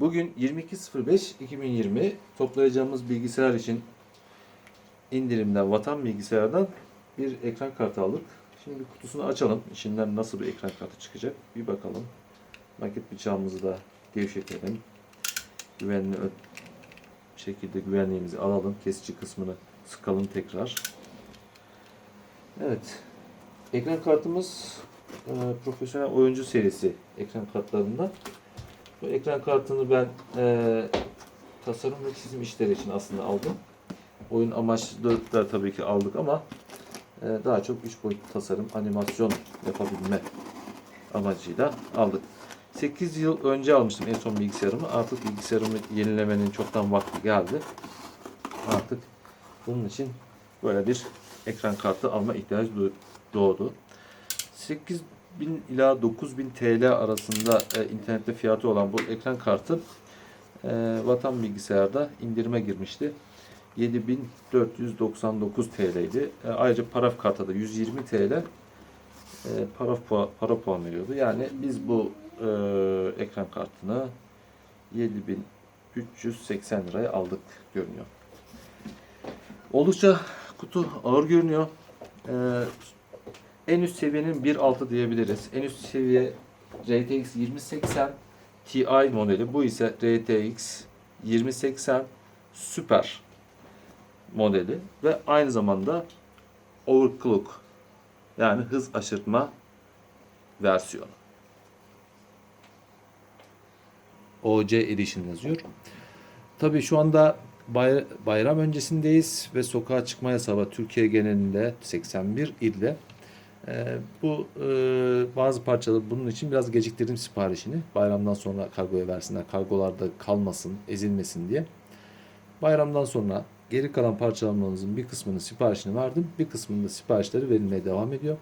Bugün 22.05.2020 toplayacağımız bilgisayar için indirimden Vatan Bilgisayar'dan bir ekran kartı aldık. Şimdi kutusunu açalım. İçinden nasıl bir ekran kartı çıkacak bir bakalım. Maket bıçağımızı da gevşetelim. Güvenli şekilde güvenliğimizi alalım. Kesici kısmını sıkalım tekrar. Evet. Ekran kartımız e, profesyonel oyuncu serisi ekran kartlarından. Bu ekran kartını ben e, tasarım ve çizim işleri için aslında aldım. Oyun amaçlı da tabii ki aldık ama e, daha çok 3 boyutlu tasarım, animasyon yapabilme amacıyla aldık. 8 yıl önce almıştım en son bilgisayarımı. Artık bilgisayarımı yenilemenin çoktan vakti geldi. Artık bunun için böyle bir ekran kartı alma ihtiyacı doğdu. 8 1000 ila 9000 TL arasında e, internette fiyatı olan bu ekran kartı e, vatan bilgisayarda indirime girmişti. 7499 TL'ydi. E, ayrıca paraf karta da 120 TL e, paraf puan, para puan veriyordu. Yani biz bu e, ekran kartını 7380 liraya aldık görünüyor. Oldukça kutu ağır görünüyor. E, en üst seviyenin 1.6 diyebiliriz. En üst seviye RTX 2080 Ti modeli. Bu ise RTX 2080 Super modeli ve aynı zamanda overclock yani hız aşırtma versiyonu. OC Edition yazıyor. Tabii şu anda bay- bayram öncesindeyiz ve sokağa çıkma yasağı. Türkiye genelinde 81 ilde. Ee, bu e, bazı parçaları bunun için biraz geciktirdim siparişini. Bayramdan sonra kargoya versinler. Kargolarda kalmasın, ezilmesin diye. Bayramdan sonra geri kalan parçalarımızın bir kısmının siparişini verdim. Bir kısmının da siparişleri verilmeye devam ediyor.